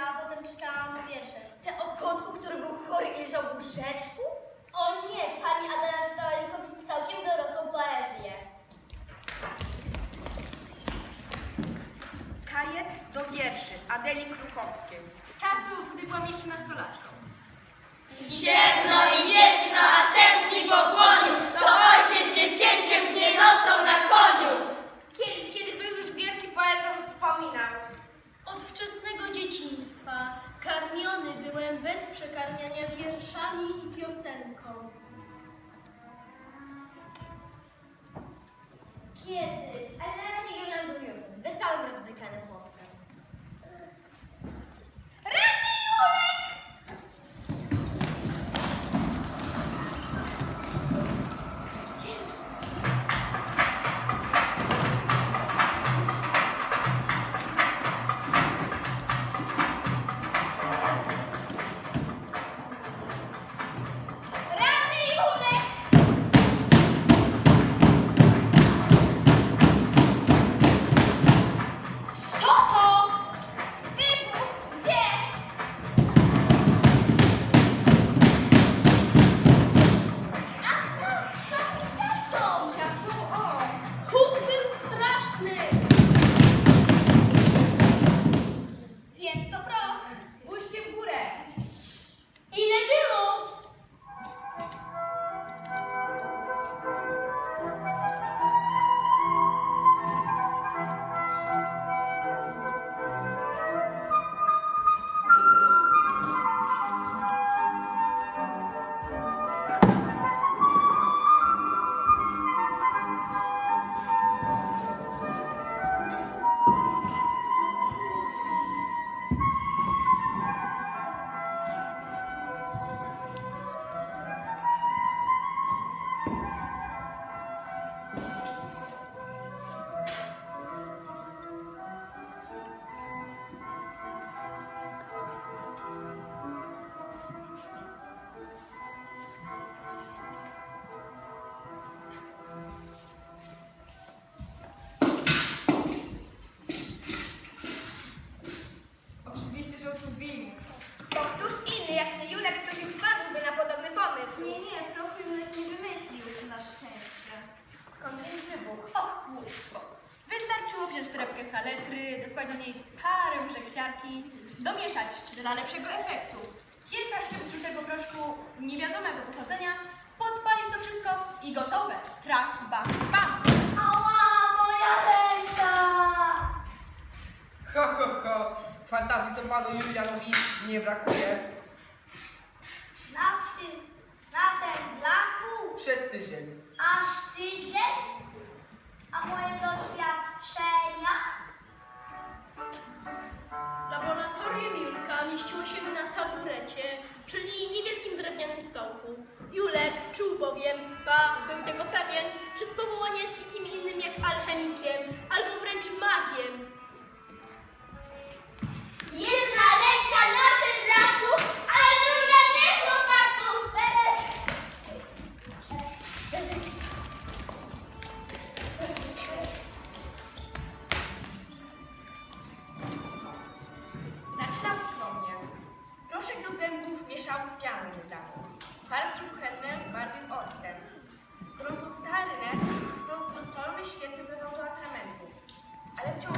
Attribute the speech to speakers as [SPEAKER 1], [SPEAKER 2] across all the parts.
[SPEAKER 1] a potem czytała mu wiersze. Te o kotku, który był chory i leżał w łóżeczku?
[SPEAKER 2] O nie, pani Adela czytała Julkowi całkiem dorosłą poezję.
[SPEAKER 3] Kajet do wierszy Adeli Krukowskiej. Z czasów, gdy byłam jeszcze nastolatką.
[SPEAKER 4] Ciemno i wieczno, a tętni po płoniu, to ojciec dziecięciem dnie nocą na koniu.
[SPEAKER 1] Kiedyś, kiedy był już wielki poetą, wspominał.
[SPEAKER 5] Wczesnego dzieciństwa karmiony byłem bez przekarmiania wierszami i piosenką.
[SPEAKER 1] Kiedyś, Skąd?
[SPEAKER 3] O, głupstwo. Wystarczyło wziąć torebkę saletry, dosłać do niej parę łyżek siarki, domieszać dla lepszego efektu. Kilka szczypc żółtego proszku niewiadomego pochodzenia, podpalić to wszystko i gotowe. Trak, bam, bam.
[SPEAKER 2] Ała, moja ręka!
[SPEAKER 6] Ho, ho, ho. Fantazji to panu Julianowi nie brakuje.
[SPEAKER 2] Na tym, na tym blaku
[SPEAKER 6] Przez tydzień.
[SPEAKER 2] aż tydzień? austrianym wydało. Park kuchenny barwił odtem. W
[SPEAKER 7] gruntu starynę wprost rozpalone świece
[SPEAKER 1] wyrwał atramentu. Ale wciąż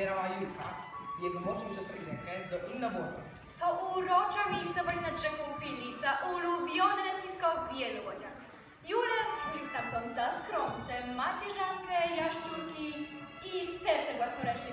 [SPEAKER 1] zabierała Jurka, jego młodszą siostrzeńkę, do Innobłoca.
[SPEAKER 3] To urocza miejscowość nad rzeką Pilica, ulubione letnisko wielu łodziaków. Julę wrzucił stamtąd za skromcem, macierzankę, jaszczurki i stertę
[SPEAKER 2] własnoręcznie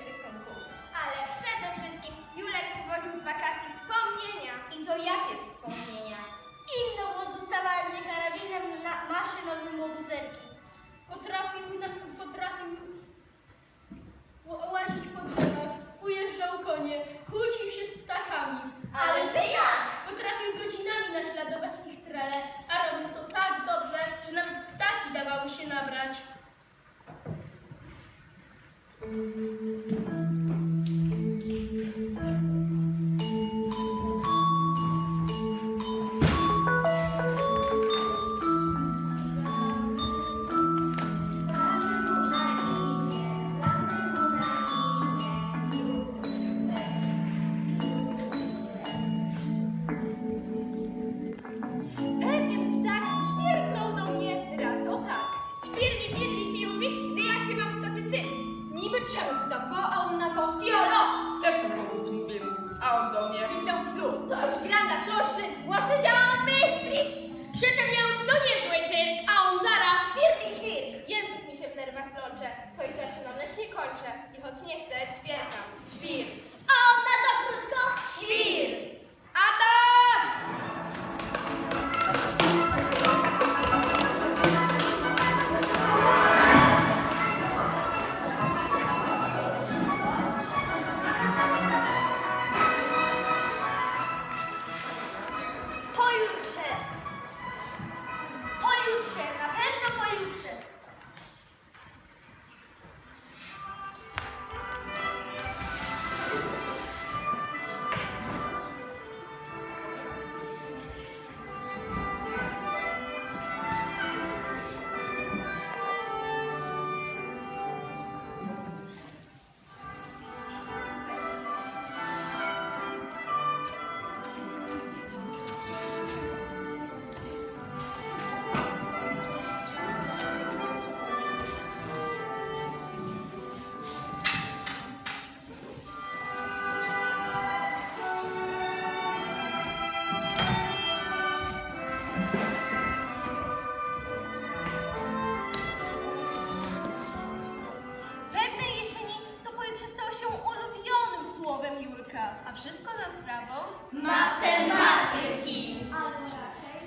[SPEAKER 2] matematyki,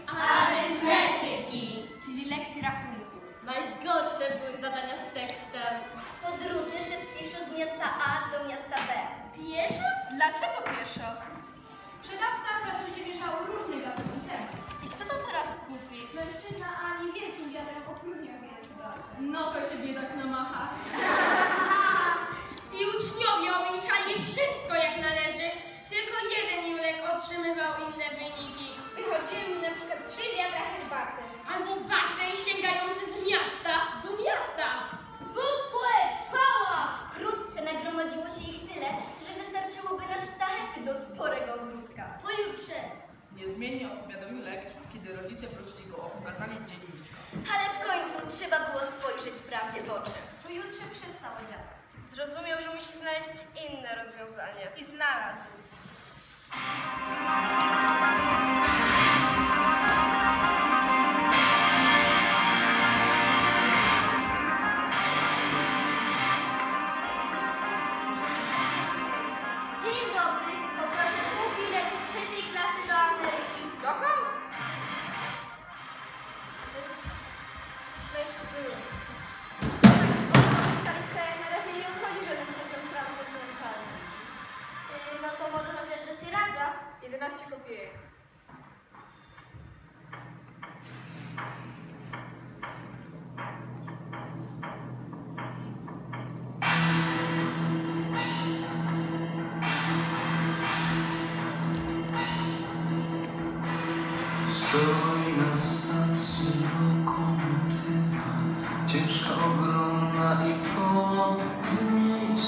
[SPEAKER 8] arytmetyki,
[SPEAKER 2] czyli lekcji rachunków. Najgorsze były
[SPEAKER 1] zadania z tekstem.
[SPEAKER 9] Podróży szedł pieszo z miasta A do miasta B.
[SPEAKER 5] Pieszo?
[SPEAKER 3] Dlaczego pieszo? Sprzedawca pracuje wieszał różne gatunki.
[SPEAKER 5] I kto to teraz kupi?
[SPEAKER 2] Mężczyzna A niewielkim wiatrem opróżnia więc
[SPEAKER 3] No to się biedak namacha.
[SPEAKER 2] Wychodziły mi na przykład trzy wiadra herbaty.
[SPEAKER 1] Albo basen sięgający z miasta do miasta.
[SPEAKER 2] pogromna i potnić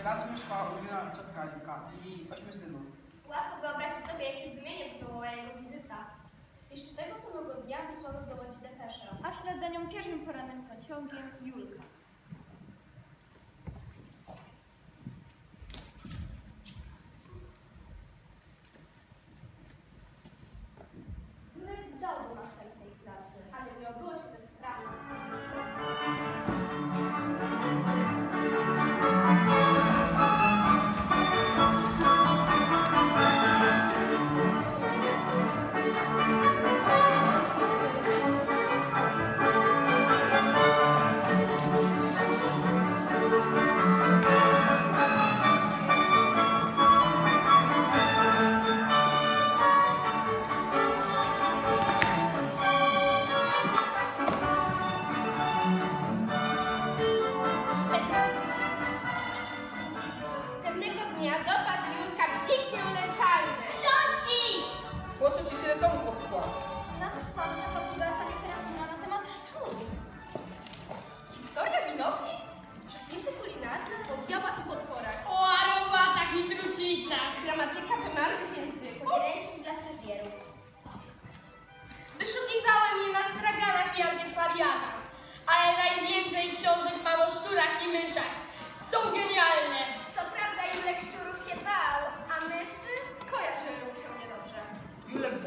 [SPEAKER 2] W
[SPEAKER 6] Sieradzu mieszkała ulubiona ciotka i ośmiu synów.
[SPEAKER 2] Łatwo wyobrazić sobie, jakie zdumienie wywołała jego wizyta.
[SPEAKER 5] Jeszcze tego samego dnia wysłano do Łodzi depeszę.
[SPEAKER 2] A w ślad za nią pierwszym porannym pociągiem Julka.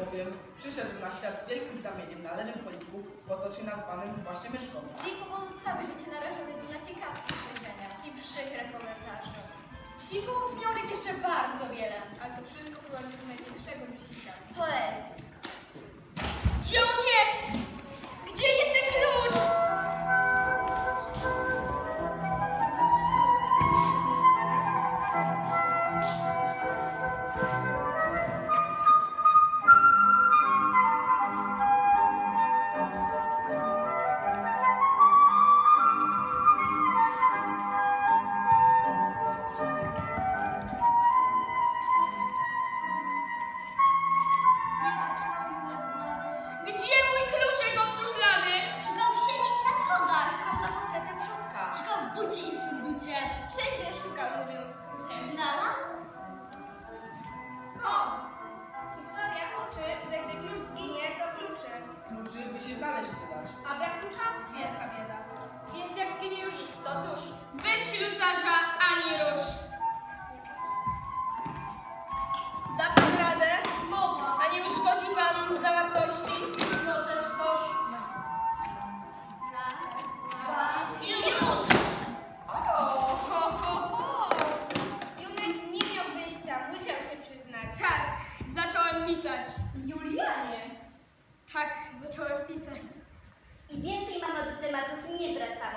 [SPEAKER 6] Bowiem przyszedł na świat z wielkim zamieniem na lewym poliku, w otoczeniu nazwanym właśnie myszką.
[SPEAKER 2] Z jej powodu całe życie narażony był na ciekawsze spojrzenia i przykre komentarze.
[SPEAKER 3] Psików miał Lek jeszcze bardzo wiele, ale to wszystko prowadzi do największego psika.
[SPEAKER 9] Poezji.
[SPEAKER 1] Gdzie on jest? Gdzie jest ten klucz? tematów nie wracamy.